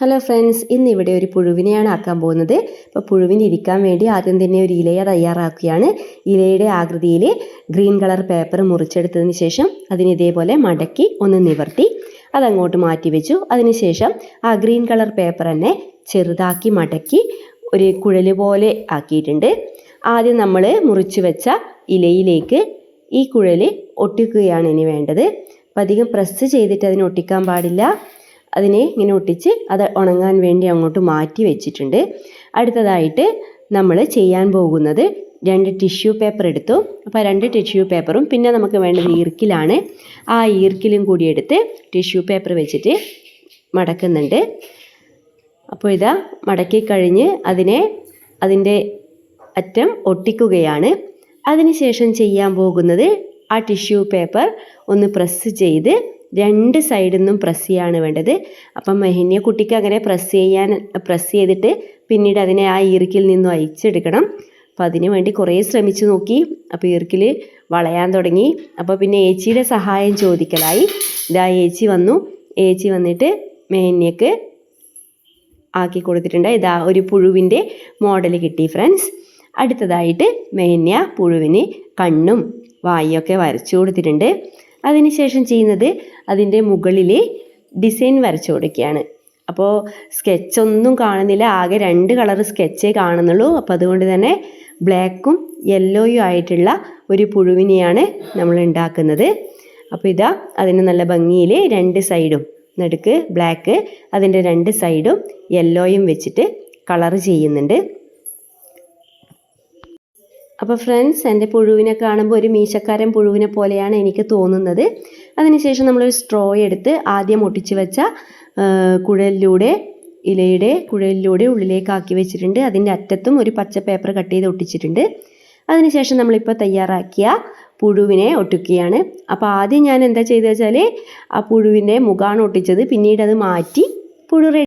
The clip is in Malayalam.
ഹലോ ഫ്രണ്ട്സ് ഇന്ന് ഇവിടെ ഒരു പുഴുവിനെയാണ് ആക്കാൻ പോകുന്നത്. അപ്പോൾ പുഴുവിന് ഇരിക്കാൻ വേണ്ടി ആദ്യം തന്നെ ഒരു ഇലയ തയ്യാറാക്കുകയാണ്. ഇലയുടെ ആകൃതിയിൽ ഗ്രീൻ കളർ പേപ്പർ മുറിച്ചെടുത്തതിന് ശേഷം അതിന് ഇതേപോലെ മടക്കി ഒന്ന് നിവർത്തി. അതങ്ങോട്ട് മാറ്റി വെച്ചു. അതിനുശേഷം ആ ഗ്രീൻ കളർ പേപ്പർ തന്നെ ചെറുതാക്കി മടക്കി ഒരു കുഴൽ പോലെ ആക്കിയിട്ടുണ്ട്. ആദ്യം നമ്മൾ മുറിച്ച് വെച്ച ഇലയിലേക്ക് ഈ കുഴൽ ഒട്ടിക്കുകയാണ് ഇനി വേണ്ടത്. അപ്പം അധികം പ്രസ് ചെയ്തിട്ട് അതിന് ഒട്ടിക്കാൻ പാടില്ല. അതിനെ ഇങ്ങനെ ഒട്ടിച്ച് അത് ഉണങ്ങാൻ വേണ്ടി അങ്ങോട്ട് മാറ്റി വെച്ചിട്ടുണ്ട്. അടുത്തതായിട്ട് നമ്മൾ ചെയ്യാൻ പോകുന്നത് രണ്ട് ടിഷ്യൂ പേപ്പർ എടുത്തു. അപ്പോൾ രണ്ട് ടിഷ്യൂ പേപ്പറും പിന്നെ നമുക്ക് വേണ്ടത് ഈർക്കിലാണ്. ആ ഈർക്കിലും കൂടി എടുത്ത് ടിഷ്യൂ പേപ്പർ വെച്ചിട്ട് മടക്കുന്നുണ്ട്. അപ്പോൾ ഇതാ മടക്കി കഴിഞ്ഞ് അതിനെ അതിന്റെ അറ്റം ഒട്ടിക്കുകയാണ്. അതിനുശേഷം ചെയ്യാൻ പോകുന്നത് ആ ടിഷ്യൂ പേപ്പർ ഒന്ന് പ്രസ് ചെയ്ത് രണ്ട് സൈഡിൽ നിന്നും പ്രസ് ചെയ്യാണ് വേണ്ടത്. അപ്പം മെഹിനിയ കുട്ടിക്ക് അങ്ങനെ പ്രസ് ചെയ്യാൻ പ്രസ് ചെയ്തിട്ട് പിന്നീട് അതിനെ ആ ഈർക്കിൽ നിന്നും അയച്ചെടുക്കണം അപ്പം അതിന് വേണ്ടി കുറേ ശ്രമിച്ചു നോക്കി. അപ്പോൾ ഈർക്കിൽ വളയാൻ തുടങ്ങി. അപ്പോൾ പിന്നെ ഏച്ചിയുടെ സഹായം ചോദിക്കലായി. ഇതാ ഏച്ചി വന്നു. ഏച്ചി വന്നിട്ട് മെഹന്യക്ക് ആക്കി കൊടുത്തിട്ടുണ്ട്. ഇതാ ഒരു പുഴുവിന്റെ മോഡൽ കിട്ടി ഫ്രണ്ട്സ് അടുത്തതായിട്ട് മെഹന്യ പുഴുവിന് കണ്ണും വായൊക്കെ വരച്ചു കൊടുത്തിട്ടുണ്ട്. അതിനുശേഷം ചെയ്യുന്നത് അതിന്റെ മുകളിൽ ഡിസൈൻ വരച്ചു കൊടുക്കുകയാണ്. അപ്പോൾ സ്കെച്ചൊന്നും കാണുന്നില്ല. ആകെ രണ്ട് കളർ സ്കെച്ചേ കാണുന്നുള്ളൂ. അപ്പോൾ അതുകൊണ്ട് തന്നെ ബ്ലാക്കും യെല്ലോയും ആയിട്ടുള്ള ഒരു പുഴുവിനെയാണ് നമ്മൾ ഉണ്ടാക്കുന്നത്. അപ്പോൾ ഇതാ അതിന് നല്ല ഭംഗിയിൽ രണ്ട് സൈഡും നടുക്ക് ബ്ലാക്ക് അതിന്റെ രണ്ട് സൈഡും യെല്ലോയും വെച്ചിട്ട് കളർ ചെയ്യുന്നുണ്ട്. അപ്പോൾ ഫ്രണ്ട്സ് എന്റെ പുഴുവിനെ കാണുമ്പോൾ ഒരു മീശക്കാരൻ പുഴുവിനെ പോലെയാണ് എനിക്ക് തോന്നുന്നത്. അതിനുശേഷം നമ്മളൊരു സ്ട്രോ എടുത്ത് ആദ്യം ഒട്ടിച്ചു വെച്ച കുഴലിലൂടെ ഇലയുടെ കുഴലിലൂടെ ഉള്ളിലേക്കാക്കി വെച്ചിട്ടുണ്ട്. അതിന്റെ അറ്റത്തും ഒരു പച്ച പേപ്പർ കട്ട് ചെയ്ത് ഒട്ടിച്ചിട്ടുണ്ട്. അതിനുശേഷം നമ്മളിപ്പോൾ തയ്യാറാക്കിയ പുഴുവിനെ ഒട്ടിക്കുകയാണ്. അപ്പോൾ ആദ്യം ഞാൻ എന്താ ചെയ്തത് വെച്ചാൽ ആ പുഴുവിന്റെ മുഖമാണ് ഒട്ടിച്ചത്. പിന്നീട് അത് മാറ്റി പുഴു